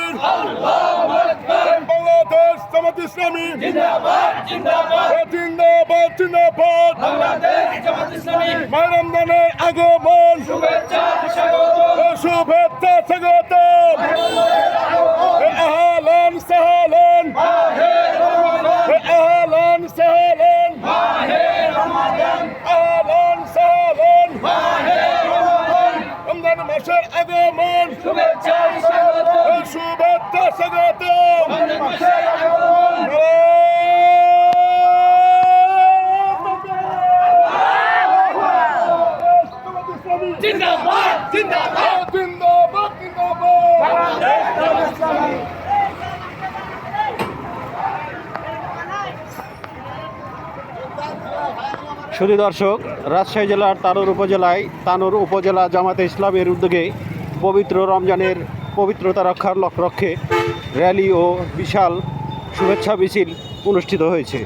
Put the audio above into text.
দিনের আল্লাহু পানাহার বাংলাদেশ জামাত ইসলামী। জিন্দাবাদ জিন্দাবাদ। জিন্দাবাদ জিন্দাবাদ। বাংলাদেশ জামাত ইসলামী। রমজানের আগমন। শুভেচ্ছা স্বাগত শুভেচ্ছা স্বাগত মাসের আগমন শুভেচ্ছা শুভেচ্ছা স্বাগত মাসের আগমন জিন্দাবাদ। জিন্দাবাদ। জিন্দাবাদ জিন্দাবাদ বাংলাদেশ জামাত ইসলামী শুধু দর্শক, রাজশাহী জেলার তানোর উপজেলায় তানোর উপজেলা জামাতে ইসলামের উদ্যোগে পবিত্র রমজানের পবিত্রতা রক্ষার লক্ষ্যে র্যালি ও বিশাল শুভেচ্ছা মিছিল অনুষ্ঠিত হয়েছে।